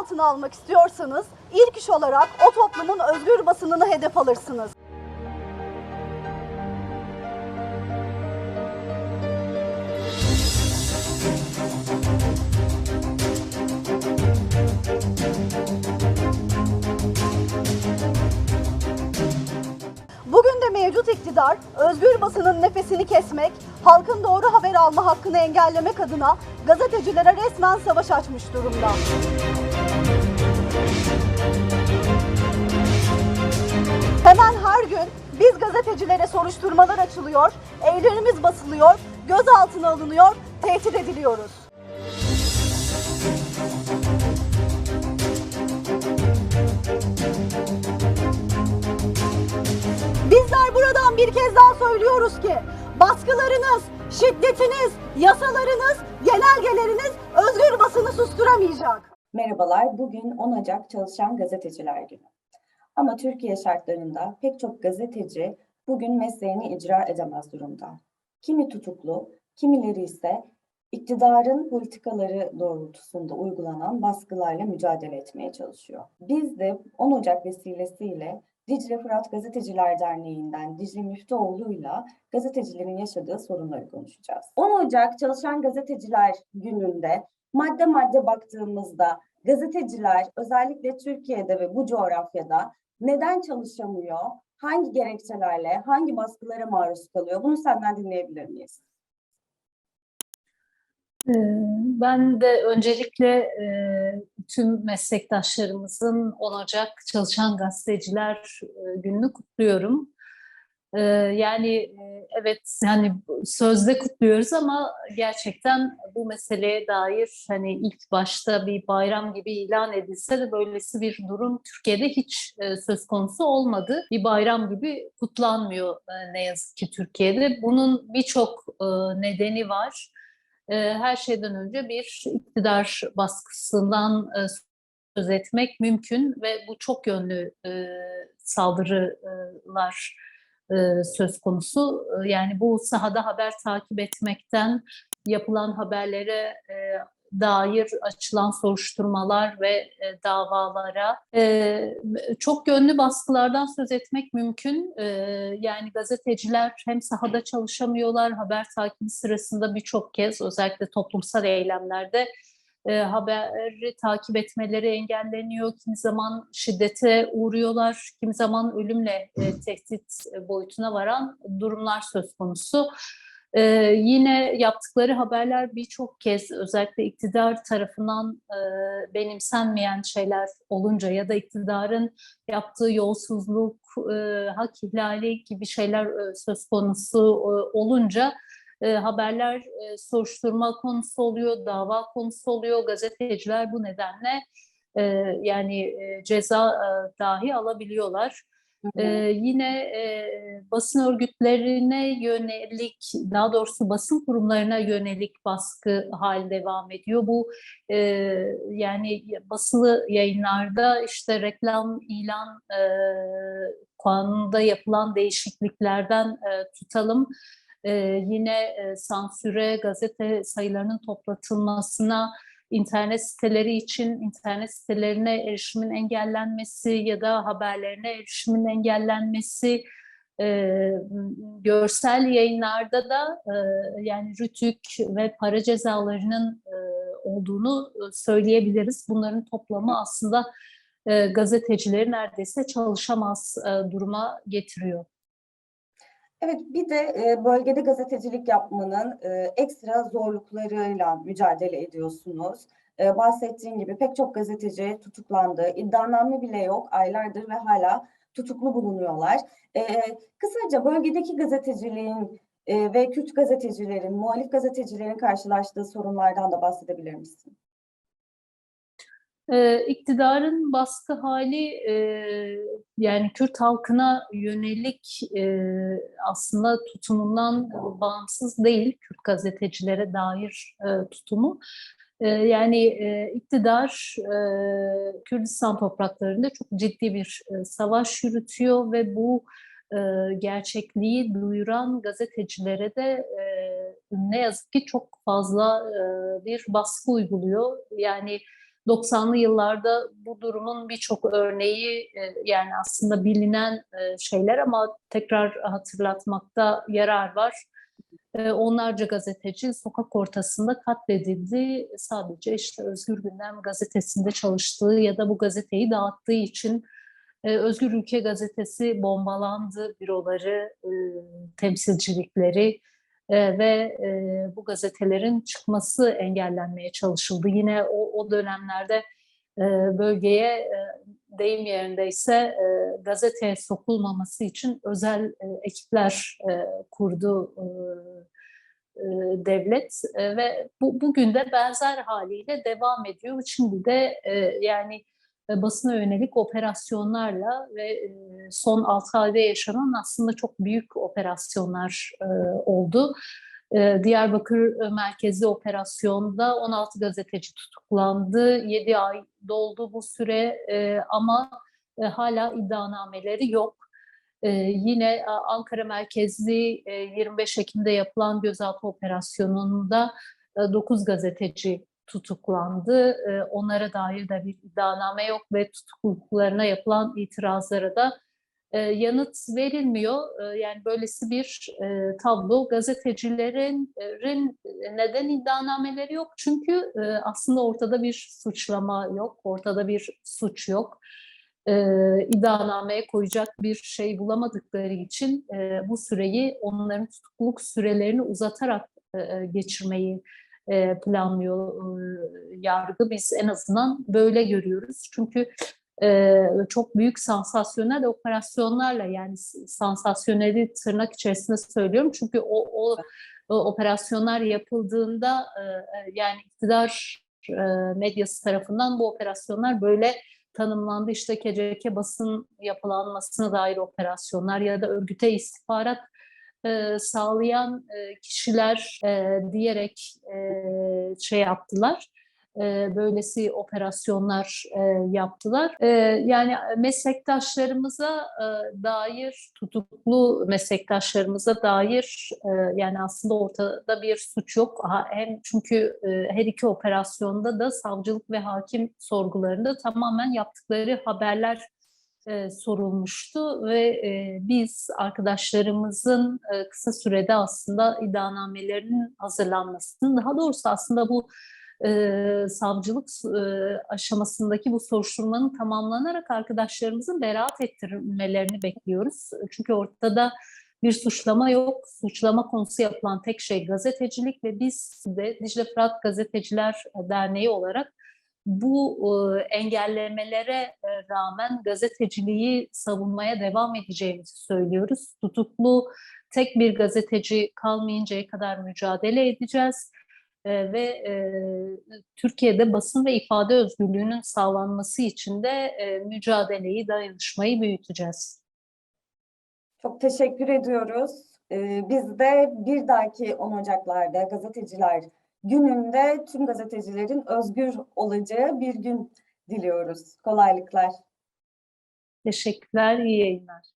gözaltına almak istiyorsanız ilk iş olarak o toplumun özgür basınını hedef alırsınız. İktidar özgür basının nefesini kesmek, halkın doğru haber alma hakkını engellemek adına gazetecilere resmen savaş açmış durumda. Hemen her gün biz gazetecilere soruşturmalar açılıyor, evlerimiz basılıyor, gözaltına alınıyor, tehdit ediliyoruz. Bir kez daha söylüyoruz ki baskılarınız, şiddetiniz, yasalarınız, genelgeleriniz özgür basını susturamayacak. Merhabalar, bugün 10 Ocak Çalışan Gazeteciler Günü. Ama Türkiye şartlarında pek çok gazeteci bugün mesleğini icra edemez durumda. Kimi tutuklu, kimileri ise iktidarın politikaları doğrultusunda uygulanan baskılarla mücadele etmeye çalışıyor. Biz de 10 Ocak vesilesiyle Dicle Fırat Gazeteciler Derneği'nden Dicle Müftüoğlu'yla gazetecilerin yaşadığı sorunları konuşacağız. 10 Ocak Çalışan Gazeteciler Günü'nde madde madde baktığımızda gazeteciler özellikle Türkiye'de ve bu coğrafyada neden çalışamıyor? Hangi gerekçelerle, hangi baskılara maruz kalıyor? Bunu senden dinleyebilir miyiz? Ee, Ben de öncelikle e, tüm meslektaşlarımızın 10 Ocak Çalışan Gazeteciler e, Günü'nü kutluyorum. Ee, Yani e, evet yani sözde kutluyoruz ama gerçekten bu meseleye dair hani ilk başta bir bayram gibi ilan edilse de böylesi bir durum Türkiye'de hiç söz konusu olmadı. Bir bayram gibi kutlanmıyor ne yazık ki Türkiye'de. Bunun birçok nedeni var. E, her şeyden önce bir iktidar baskısından e, söz etmek mümkün ve bu çok yönlü e, saldırılar e, söz konusu. Yani bu sahada haber takip etmekten yapılan haberlere dair açılan soruşturmalar ve e, davalara e, çok yönlü baskılardan söz etmek mümkün. E, yani gazeteciler hem sahada çalışamıyorlar, haber takibi sırasında birçok kez özellikle toplumsal eylemlerde e, haberi takip etmeleri engelleniyor. Kimi zaman şiddete uğruyorlar, kimi zaman ölümle e, tehdit boyutuna varan durumlar söz konusu. Ee, yine yaptıkları haberler birçok kez özellikle iktidar tarafından e, benimsenmeyen şeyler olunca ya da iktidarın yaptığı yolsuzluk, e, hak ihlali gibi şeyler e, söz konusu e, olunca e, haberler e, soruşturma konusu oluyor, dava konusu oluyor. Gazeteciler bu nedenle e, yani e, ceza e, dahi alabiliyorlar. Ee, yine e, basın örgütlerine yönelik, daha doğrusu basın kurumlarına yönelik baskı hal devam ediyor. Bu e, yani basılı yayınlarda işte reklam, ilan e, kanununda yapılan değişikliklerden e, tutalım. E, yine e, sansüre, gazete sayılarının toplatılmasına, internet siteleri için internet sitelerine erişimin engellenmesi ya da haberlerine erişimin engellenmesi, e, görsel yayınlarda da e, yani rütük ve para cezalarının e, olduğunu söyleyebiliriz. Bunların toplamı aslında e, gazetecileri neredeyse çalışamaz e, duruma getiriyor. Evet, bir de e, bölgede gazetecilik yapmanın e, ekstra zorluklarıyla mücadele ediyorsunuz. E, bahsettiğim gibi pek çok gazeteci tutuklandı. İddianame bile yok aylardır ve hala tutuklu bulunuyorlar. Kısaca bölgedeki gazeteciliğin ve Kürt gazetecilerin, muhalif gazetecilerin karşılaştığı sorunlardan da bahsedebilir misin? Ee, iktidarın baskı hali e, yani Kürt halkına yönelik e, aslında tutumundan bağımsız değil Kürt gazetecilere dair e, tutumu. E, yani e, iktidar e, Kürdistan topraklarında çok ciddi bir e, savaş yürütüyor ve bu e, gerçekliği duyuran gazetecilere de e, ne yazık ki çok fazla e, bir baskı uyguluyor. Yani 90'lı yıllarda bu durumun birçok örneği e, yani aslında bilinen e, şeyler ama tekrar hatırlatmakta yarar var. E, Onlarca gazeteci sokak ortasında katledildi. Sadece işte Özgür Gündem gazetesinde çalıştığı ya da bu gazeteyi dağıttığı için Özgür Ülke gazetesi bombalandı, büroları, temsilcilikleri e, ve e, bu gazetelerin çıkması engellenmeye çalışıldı. Yine o, o dönemlerde e, bölgeye deyim yerindeyse e, gazeteye sokulmaması için özel ekipler kurdu devlet ve bu bugün de benzer haliyle devam ediyor. Şimdi de e, yani basına yönelik operasyonlarla ve e, son 6 ayda yaşanan aslında çok büyük operasyonlar e, oldu. E, Diyarbakır merkezi operasyonda 16 gazeteci tutuklandı. 7 ay doldu bu süre ama hala iddianameleri yok. Yine Ankara merkezli e, 25 Ekim'de yapılan gözaltı operasyonunda 9 gazeteci tutuklandı. E, Onlara dair de bir iddianame yok ve tutukluluklarına yapılan itirazlara da e, yanıt verilmiyor. E, Yani böylesi bir e, tablo. Gazetecilerin e, neden iddianameleri yok? Çünkü aslında ortada bir suçlama yok, ortada bir suç yok. E, koyacak bir şey bulamadıkları için bu süreyi onların tutukluluk sürelerini uzatarak geçirmeyi e, planlıyor e, yargı. Biz en azından böyle görüyoruz. Çünkü e, çok büyük sansasyonel operasyonlarla yani sansasyoneli tırnak içerisinde söylüyorum. Çünkü o, o, o operasyonlar yapıldığında yani iktidar medyası tarafından bu operasyonlar böyle tanımlandı. İşte KCK basın yapılanmasına dair operasyonlar ya da örgüte istihbarat e, sağlayan e, kişiler e, diyerek e, şey yaptılar. E, böylesi operasyonlar e, yaptılar. E, yani meslektaşlarımıza e, dair, tutuklu meslektaşlarımıza dair e, yani aslında ortada bir suç yok. Ha, hem çünkü e, her iki operasyonda da savcılık ve hakim sorgularında tamamen yaptıkları haberler e, sorulmuştu ve e, biz arkadaşlarımızın e, kısa sürede aslında iddianamelerinin hazırlanmasını, daha doğrusu aslında bu e, savcılık e, aşamasındaki bu soruşturmanın tamamlanarak arkadaşlarımızın beraat ettirmelerini bekliyoruz. Çünkü ortada bir suçlama yok. Suçlama konusu yapılan tek şey gazetecilik ve biz de Dicle Fırat Gazeteciler Derneği olarak bu e, engellemelere e, rağmen gazeteciliği savunmaya devam edeceğimizi söylüyoruz. Tutuklu tek bir gazeteci kalmayıncaya kadar mücadele edeceğiz. E, ve e, Türkiye'de basın ve ifade özgürlüğünün sağlanması için de e, mücadeleyi, dayanışmayı büyüteceğiz. Çok teşekkür ediyoruz. Ee, Biz de bir dahaki 10 Ocaklar'da gazeteciler gününde tüm gazetecilerin özgür olacağı bir gün diliyoruz. Kolaylıklar. Teşekkürler, iyi yayınlar.